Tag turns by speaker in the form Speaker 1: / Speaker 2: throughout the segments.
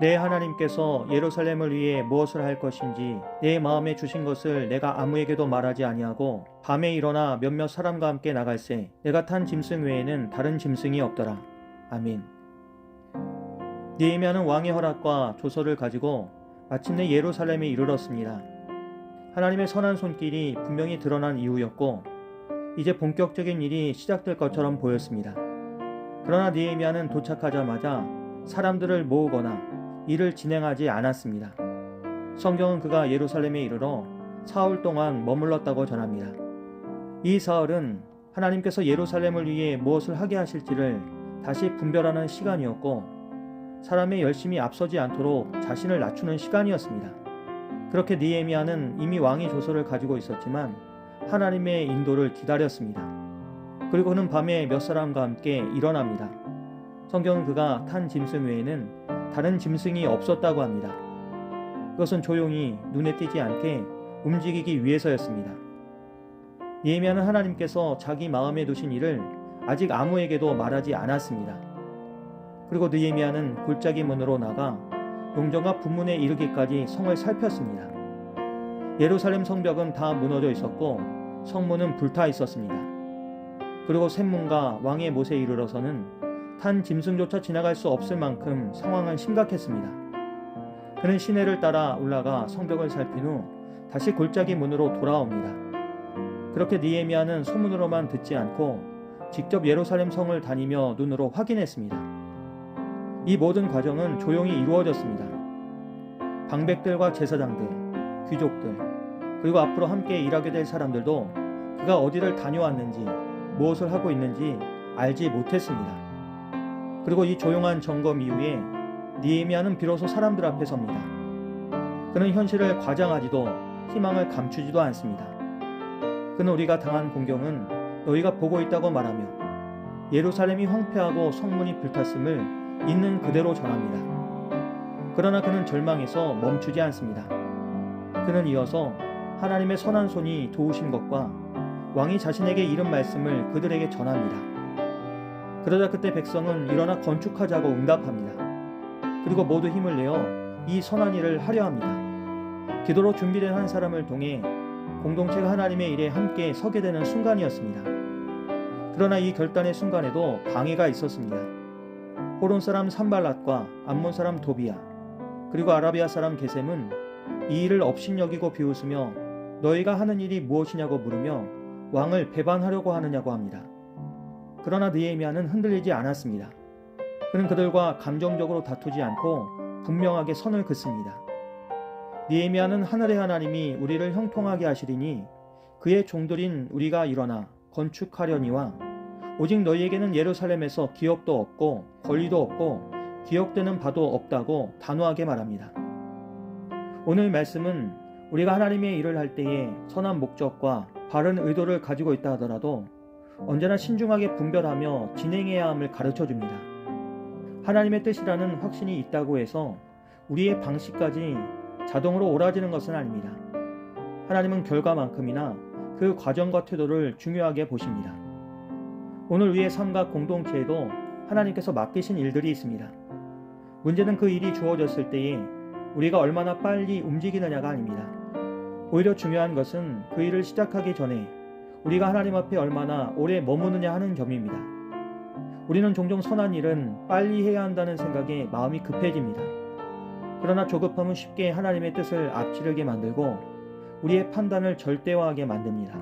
Speaker 1: 내 하나님께서 예루살렘을 위해 무엇을 할 것인지 내 마음에 주신 것을 내가 아무에게도 말하지 아니하고 밤에 일어나 몇몇 사람과 함께 나갈새 내가 탄 짐승 외에는 다른 짐승이 없더라. 아멘. 니에미아는 왕의 허락과 조서를 가지고 마침내 예루살렘에 이르렀습니다. 하나님의 선한 손길이 분명히 드러난 이후였고 이제 본격적인 일이 시작될 것처럼 보였습니다. 그러나 니에미아는 도착하자마자 사람들을 모으거나 일을 진행하지 않았습니다. 성경은 그가 예루살렘에 이르러 사흘 동안 머물렀다고 전합니다. 이 사흘은 하나님께서 예루살렘을 위해 무엇을 하게 하실지를 다시 분별하는 시간이었고 사람의 열심히 앞서지 않도록 자신을 낮추는 시간이었습니다. 그렇게 니에미아는 이미 왕의 조서를 가지고 있었지만 하나님의 인도를 기다렸습니다. 그리고 그는 밤에 몇 사람과 함께 일어납니다. 성경은 그가 탄 짐승 외에는 다른 짐승이 없었다고 합니다. 그것은 조용히 눈에 띄지 않게 움직이기 위해서였습니다. 예미야는 하나님께서 자기 마음에 두신 일을 아직 아무에게도 말하지 않았습니다. 그리고 느헤미야는 골짜기 문으로 나가 용정과 분문에 이르기까지 성을 살폈습니다. 예루살렘 성벽은 다 무너져 있었고 성문은 불타 있었습니다. 그리고 샘문과 왕의 못에 이르러서는 탄 짐승조차 지나갈 수 없을 만큼 상황은 심각했습니다. 그는 시내를 따라 올라가 성벽을 살핀 후 다시 골짜기 문으로 돌아옵니다. 그렇게 니에미아는 소문으로만 듣지 않고 직접 예루살렘 성을 다니며 눈으로 확인했습니다. 이 모든 과정은 조용히 이루어졌습니다. 방백들과 제사장들, 귀족들, 그리고 앞으로 함께 일하게 될 사람들도 그가 어디를 다녀왔는지, 무엇을 하고 있는지 알지 못했습니다. 그리고 이 조용한 점검 이후에 니에미아는 비로소 사람들 앞에 섭니다. 그는 현실을 과장하지도 희망을 감추지도 않습니다. 그는 우리가 당한 공경은 너희가 보고 있다고 말하며 예루살렘이 황폐하고 성문이 불탔음을 있는 그대로 전합니다. 그러나 그는 절망에서 멈추지 않습니다. 그는 이어서 하나님의 선한 손이 도우신 것과 왕이 자신에게 이른 말씀을 그들에게 전합니다. 그러자 그때 백성은 일어나 건축하자고 응답합니다. 그리고 모두 힘을 내어 이 선한 일을 하려 합니다. 기도로 준비된 한 사람을 통해 공동체가 하나님의 일에 함께 서게 되는 순간이었습니다. 그러나 이 결단의 순간에도 방해가 있었습니다. 호론 사람 산발랏과 암몬 사람 도비야 그리고 아라비아 사람 게셈은 이 일을 업신여기고 비웃으며 너희가 하는 일이 무엇이냐고 물으며 왕을 배반하려고 하느냐고 합니다. 그러나 느헤미야는 흔들리지 않았습니다. 그는 그들과 감정적으로 다투지 않고 분명하게 선을 긋습니다. 느헤미야는 하늘의 하나님이 우리를 형통하게 하시리니 그의 종들인 우리가 일어나 건축하려니와 오직 너희에게는 예루살렘에서 기업도 없고 권리도 없고 기억되는 바도 없다고 단호하게 말합니다. 오늘 말씀은 우리가 하나님의 일을 할 때에 선한 목적과 바른 의도를 가지고 있다 하더라도 언제나 신중하게 분별하며 진행해야 함을 가르쳐 줍니다. 하나님의 뜻이라는 확신이 있다고 해서 우리의 방식까지 자동으로 옳아지는 것은 아닙니다. 하나님은 결과만큼이나 그 과정과 태도를 중요하게 보십니다. 오늘 우리의 삶과 공동체에도 하나님께서 맡기신 일들이 있습니다. 문제는 그 일이 주어졌을 때에 우리가 얼마나 빨리 움직이느냐가 아닙니다. 오히려 중요한 것은 그 일을 시작하기 전에 우리가 하나님 앞에 얼마나 오래 머무느냐 하는 점입니다. 우리는 종종 선한 일은 빨리 해야 한다는 생각에 마음이 급해집니다. 그러나 조급함은 쉽게 하나님의 뜻을 앞지르게 만들고 우리의 판단을 절대화하게 만듭니다.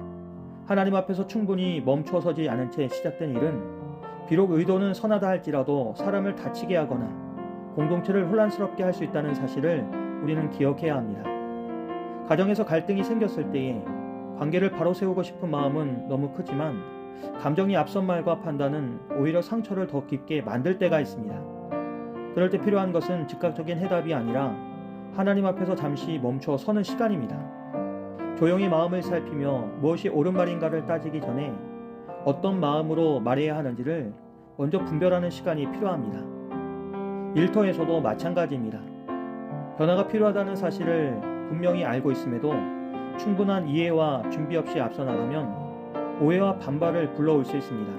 Speaker 1: 하나님 앞에서 충분히 멈춰서지 않은 채 시작된 일은 비록 의도는 선하다 할지라도 사람을 다치게 하거나 공동체를 혼란스럽게 할 수 있다는 사실을 우리는 기억해야 합니다. 가정에서 갈등이 생겼을 때에 관계를 바로 세우고 싶은 마음은 너무 크지만 감정이 앞선 말과 판단은 오히려 상처를 더 깊게 만들 때가 있습니다. 그럴 때 필요한 것은 즉각적인 해답이 아니라 하나님 앞에서 잠시 멈춰 서는 시간입니다. 조용히 마음을 살피며 무엇이 옳은 말인가를 따지기 전에 어떤 마음으로 말해야 하는지를 먼저 분별하는 시간이 필요합니다. 일터에서도 마찬가지입니다. 변화가 필요하다는 사실을 분명히 알고 있음에도 충분한 이해와 준비 없이 앞서 나가면 오해와 반발을 불러올 수 있습니다.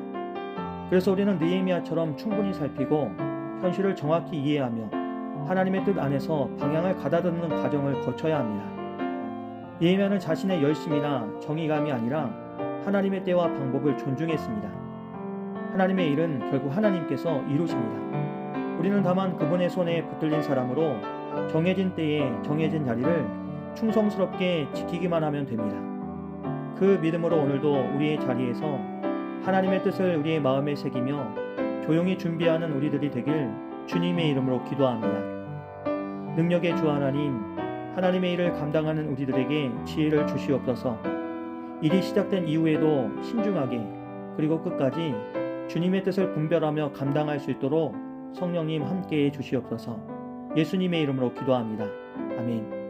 Speaker 1: 그래서 우리는 느헤미야처럼 충분히 살피고 현실을 정확히 이해하며 하나님의 뜻 안에서 방향을 가다듬는 과정을 거쳐야 합니다. 예면은 자신의 열심이나 정의감이 아니라 하나님의 때와 방법을 존중했습니다. 하나님의 일은 결국 하나님께서 이루십니다. 우리는 다만 그분의 손에 붙들린 사람으로 정해진 때에 정해진 자리를 충성스럽게 지키기만 하면 됩니다. 그 믿음으로 오늘도 우리의 자리에서 하나님의 뜻을 우리의 마음에 새기며 조용히 준비하는 우리들이 되길 주님의 이름으로 기도합니다. 능력의 주 하나님, 하나님의 일을 감당하는 우리들에게 지혜를 주시옵소서. 일이 시작된 이후에도 신중하게 그리고 끝까지 주님의 뜻을 분별하며 감당할 수 있도록 성령님 함께해 주시옵소서. 예수님의 이름으로 기도합니다. 아멘.